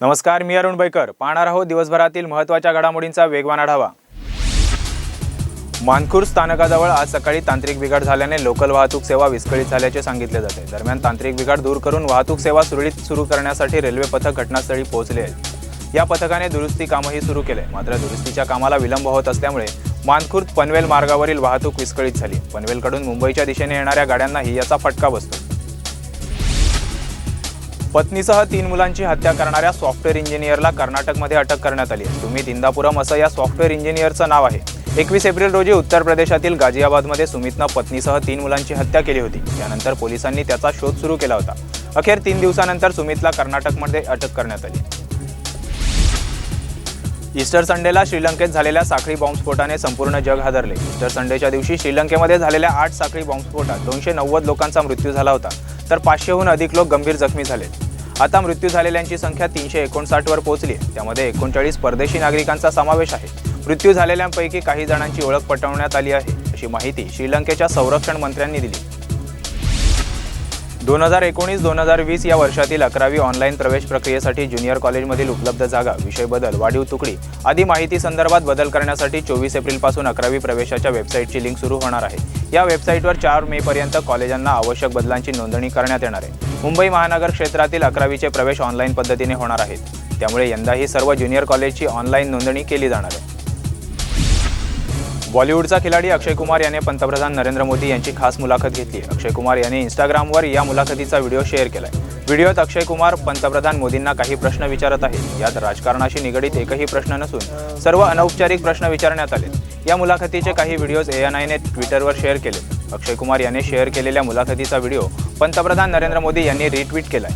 नमस्कार मी अरुण बैकर. पाहणार आहोत दिवसभरातील महत्त्वाच्या घडामोडींचा वेगवान आढावा. मानखूर स्थानकाजवळ आज सकाळी तांत्रिक बिघाड झाल्याने लोकल वाहतूक सेवा विस्कळीत झाल्याचे सांगितले जाते. दरम्यान तांत्रिक बिघाड दूर करून वाहतूक सेवा सुरळीत सुरू करण्यासाठी रेल्वे पथक घटनास्थळी पोहोचले आहेत या पथकाने दुरुस्ती कामही सुरू केले. मात्र दुरुस्तीच्या कामाला विलंब होत असल्यामुळे मानखुर्द पनवेल मार्गावरील वाहतूक विस्कळीत झाली. पनवेलकडून मुंबईच्या दिशेने येणाऱ्या गाड्यांनाही याचा फटका बसतो. पत्नीसह तीन मुलांची हत्या करणाऱ्या सॉफ्टवेअर इंजिनियरला कर्नाटकमध्ये अटक करण्यात आली आहे. सुमित इंदापुरम असं या सॉफ्टवेअर इंजिनियरचं नाव आहे. एकवीस एप्रिल रोजी उत्तर प्रदेशातील गाझियाबादमध्ये सुमितनं पत्नीसह तीन मुलांची हत्या केली होती. त्यानंतर पोलिसांनी त्याचा शोध सुरू केला होता. अखेर तीन दिवसानंतर सुमितला कर्नाटकमध्ये अटक करण्यात आली. ईस्टर संडेला श्रीलंकेत झालेल्या साखळी बॉम्बस्फोटाने संपूर्ण जग हादरले. ईस्टर संडेच्या दिवशी श्रीलंकेमध्ये झालेल्या आठ साखळी बॉम्बस्फोटात दोनशे नव्वद लोकांचा मृत्यू झाला होता. तर पाचशेहून अधिक लोक गंभीर जखमी झाले आता मृत्यू झालेल्यांची संख्या तीनशे एकोणसाठवर पोहोचली आहे. त्यामध्ये एकोणचाळीस परदेशी नागरिकांचा समावेश आहे. मृत्यू झालेल्यांपैकी काही जणांची ओळख पटवण्यात आली आहे अशी माहिती श्रीलंकेच्या संरक्षण मंत्र्यांनी दिली. दोन हजार एकोणीस दोन हजार वीस या वर्षातील अकरावी ऑनलाईन प्रवेश प्रक्रियेसाठी ज्युनियर कॉलेजमधील उपलब्ध जागा विषय बदल वाढीव तुकडी आदी माहिती संदर्भात बदल करण्यासाठी चोवीस एप्रिलपासून अकरावी प्रवेशाच्या वेबसाईटची लिंक सुरू होणार आहे. या वेबसाईटवर चार मेपर्यंत कॉलेजांना आवश्यक बदलांची नोंदणी करण्यात येणार आहे. मुंबई महानगर क्षेत्रातील अकरावीचे प्रवेश ऑनलाईन पद्धतीने होणार आहेत. त्यामुळे यंदाही सर्व ज्युनियर कॉलेजची ऑनलाईन नोंदणी केली जाणार आहे. बॉलिवूडचा खिलाडी अक्षय कुमार याने पंतप्रधान नरेंद्र मोदी यांची खास मुलाखत घेतली अक्षय कुमार यांनी इंस्टाग्रामवर या मुलाखतीचा व्हिडिओ शेअर केलाय. व्हिडिओत अक्षय कुमार पंतप्रधान मोदींना काही प्रश्न विचारत आहेत. यात राजकारणाशी निगडीत एकही प्रश्न नसून सर्व अनौपचारिक प्रश्न विचारण्यात आले या मुलाखतीचे काही व्हिडिओज ए एन आयने ट्विटरवर शेअर केले अक्षय कुमार याने शेअर केलेल्या मुलाखतीचा व्हिडिओ पंतप्रधान नरेंद्र मोदी यांनी रिट्विट केलाय.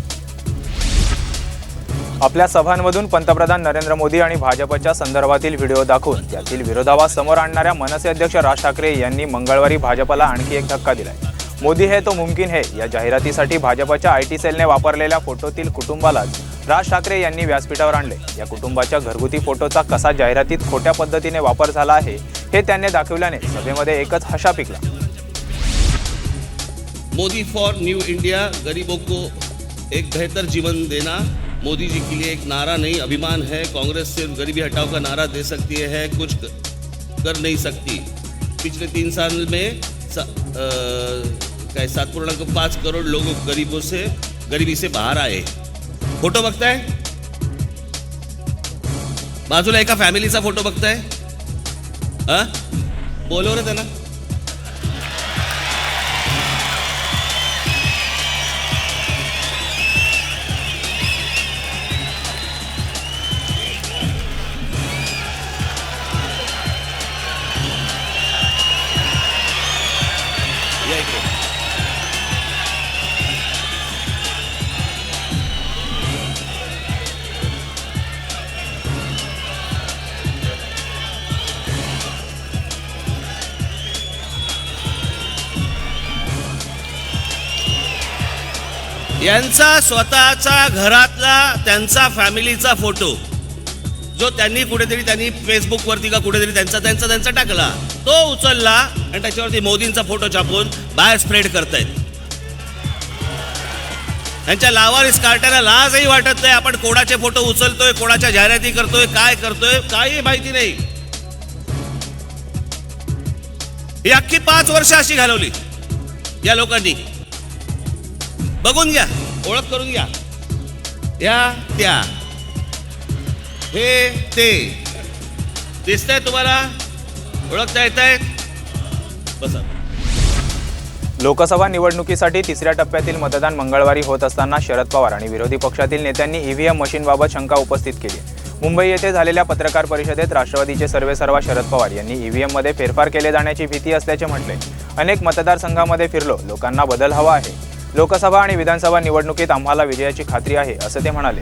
आपल्या सभांमधून पंतप्रधान नरेंद्र मोदी आणि भाजपच्या संदर्भातील व्हिडिओ दाखवून त्यातील विरोधाभास समोर आणणाऱ्या मनसे अध्यक्ष राज ठाकरे यांनी मंगळवारी भाजपला आणखी एक धक्का दिलाय. मोदी हे तो मुमकिन हे. या जाहिरातीसाठी भाजपच्या आय टी सेलने वापरलेल्या फोटोतील कुटुंबालाच राज ठाकरे यांनी व्यासपीठावर आणले. या कुटुंबाच्या घरगुती फोटोचा कसा जाहिरातीत खोट्या पद्धतीने वापर झाला आहे हे त्यांनी दाखवल्याने सभेमध्ये एकच हशा पिकला. मोदी फॉर न्यू इंडिया गरीबों को एक बेहतर जीवन देना मोदी जी के लिए एक नारा नहीं अभिमान है। कांग्रेस सिर्फ़ गरीबी हटाओ का नारा दे सकती है कुछ कर नहीं सकती। पिछले तीन साल में सा, सात पूर्णांक पाच करोड लोग गरीबों से गरीबी से बाहर आए। फ़ोटो बघताय बाजूला एका फॅमिलीचा फ़ोटो बघताय हा? बोलव रे त्यांना? यांचा स्वतःचा घरातला त्यांचा फॅमिलीचा फोटो जो त्यांनी कुठेतरी त्यांनी फेसबुकवरती का कुठेतरी त्यांचा त्यांचा त्यांचा टाकला तो उचलला आणि त्याच्यावरती मोदींचा फोटो छापून बाहेर स्प्रेड करतायत. त्यांच्या लावारिस कार्ट्याला लाजही वाटत नाही. आपण कोणाचे फोटो उचलतोय कोणाच्या जाहिराती करतोय काय करतोय काही माहिती नाही. ही अख्खी पाच वर्ष अशी घालवली या लोकांनी. बघून घ्या ओळख करून घ्या. या त्या. हे ते. दिसतंय तुम्हाला? ओळखता येत आहेत बसा. लोकसभा निवडणुकीसाठी तिसऱ्या टप्प्यातील मतदान मंगळवारी होत असताना शरद पवार आणि विरोधी पक्षातील नेत्यांनी ईव्हीएम मशीनबाबत शंका उपस्थित केली. मुंबई येथे झालेल्या पत्रकार परिषदेत राष्ट्रवादीचे सर्वेसर्वा शरद पवार यांनी ईव्हीएममध्ये फेरफार केले जाण्याची भीती असल्याचे म्हटले. अनेक मतदारसंघामध्ये फिरलो लोकांना बदल हवा आहे. लोकसभा आणि विधानसभा निवडणुकीत आम्हाला विजयाची खात्री आहे असं ते म्हणाले.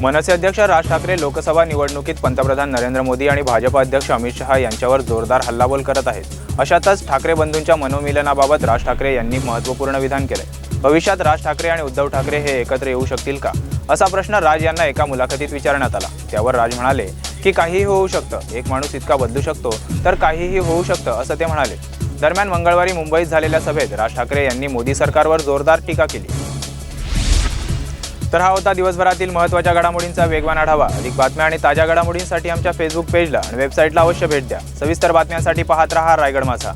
मनसे अध्यक्ष राज ठाकरे लोकसभा निवडणुकीत पंतप्रधान नरेंद्र मोदी आणि भाजप अध्यक्ष अमित शहा यांच्यावर जोरदार हल्लाबोल करत आहेत. अशातच ठाकरे बंधूंच्या मनोमिलनाबाबत राज ठाकरे यांनी महत्त्वपूर्ण विधान केलंय. भविष्यात राज ठाकरे आणि उद्धव ठाकरे हे एकत्र येऊ शकतील का? असा प्रश्न राज यांना एका मुलाखतीत विचारण्यात आला. त्यावर राज म्हणाले की काहीही होऊ शकतं. एक माणूस इतका बदलू शकतो तर काहीही होऊ शकतं असं ते म्हणाले. दरम्यान मंगळवारी मुंबईत झालेल्या सभेत राज ठाकरे यांनी मोदी सरकारवर जोरदार टीका केली. तर हा होता दिवसभरातील महत्त्वाच्या घडामोडींचा वेगवान आढावा. अधिक बातम्या आणि ताज्या घडामोडींसाठी आमच्या फेसबुक पेजला आणि वेबसाईटला अवश्य भेट द्या. सविस्तर बातम्यांसाठी पाहत रहा रायगड माझा.